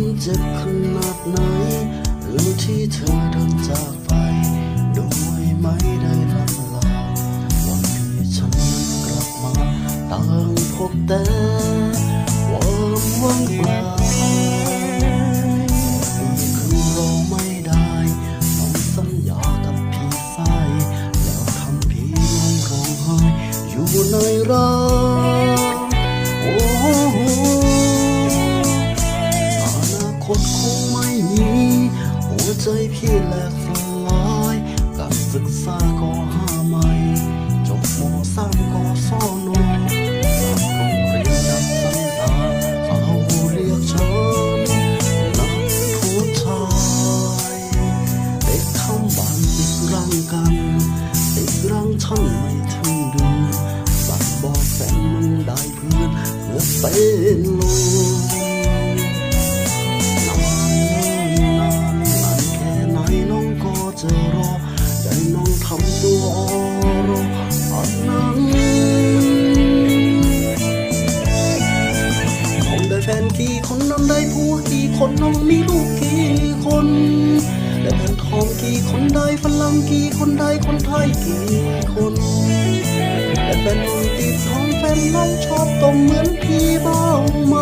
มันเจ็บขนาดไหนเรื่องที่เธอเดินจากไป โดยไม่ได้ลำลาวันที่ฉันนั้นกลับมาต่างพบแต่ ใจพี่แหลกสลายการศึกษาก็หาไม่จบมสามก็สอนอจากโรงเรียนดังสันดาเขาเรียกฉันนักผู้ชายเด็กเข้าบ้านติดรังกันติดรังฉันไม่ถึงเดือนสั่งบอกแฟนมึงได้เพื่อนเพื่อเป็นล กี่คนได้เงินทองกี่คนได้ฝรั่งกี่คนได้คนไทยกี่คนแต่แฟนน้องติดท้องแฟนน้องชอบต้มเหมือนพี่เบ้าไหม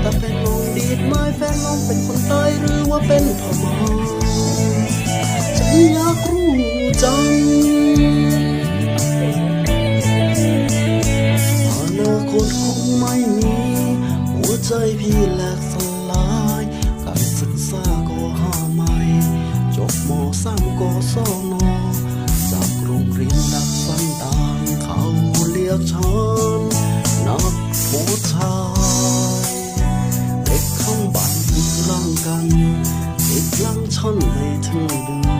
แต่แฟนน้องดีดไม้แฟนน้องเป็นคนใต้หรือว่าเป็นพม่าฉันอยากรู้จังอนาคตคงไม่มี หัวใจพี่แหลก สนอจากโรงเรียนดักสันดานเขาเรียกฉันนักผู้ชายเด็กข้างบ้านติดร่างกันติดลังฉันไม่ถึงเดือ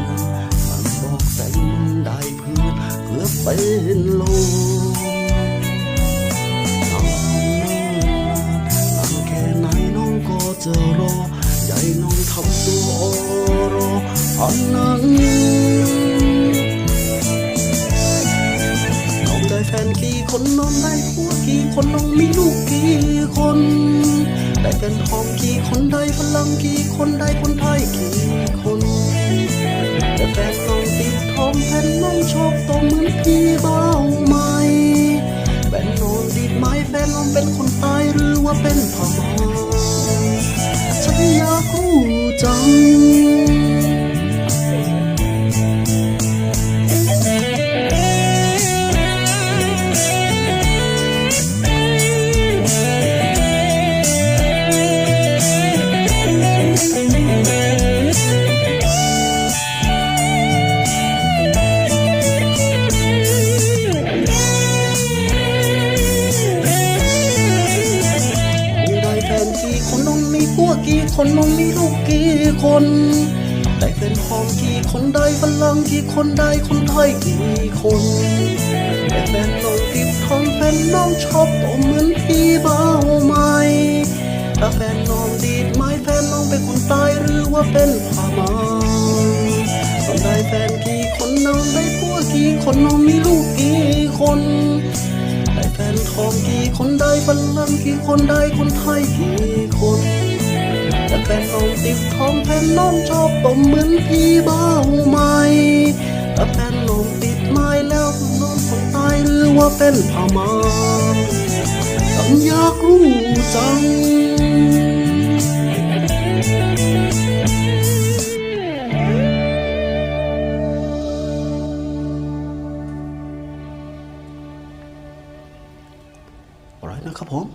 นมันบอกแฟนมันได้เพื่อนเกือบเป็นลมนานนานแค่ไหนน้องก็จะรอ ใหญ่น้องทำตัวโอรออันนั้นน้องได้แฟนกี่คนน้องได้ผัวกี่คนน้องมีลูกกี่คน ได้เป็นทองกี่คนได้ฝรั่งกี่คนได้คนไทยกี่คนแต่แฟนน้องติดทองแฟนน้องชอบโตเหมือนพี่เบ้าไหมแฟนน้องดีดไหมแฟนน้องเป็นคนตายหรือว่าเป็นพม่าฉันอากรู้ มีผัวกี่คนน้องมีลูกกี่คน ได้แฟนทองกี่คนได้ฝรั่งกี่คนได้คนไทยกี่คนได้แฟนน้องติดทองแฟนน้องชอบโตเหมือนพี่เบ้าไหมถ้าแฟนน้องดีดไม้แฟนน้องเป็นคนตายหรือว่าเป็นพม่าต้องได้แฟนกี่คนน้องได้ผัวกี่คนน้องมีลูกกี่คนได้แฟนทองกี่คนได้ฝรั่งกี่คนได้คนไทยกี่คน แต่แฟนน้องติดทองแฟนน้องชอบตมเหมือนพี่เบ้าไหมแต่แฟนน้องติดไม้แล้วน้องคนตายหรือว่าเป็นพม่าฉันอยากรู้จังอะไรนะครับผม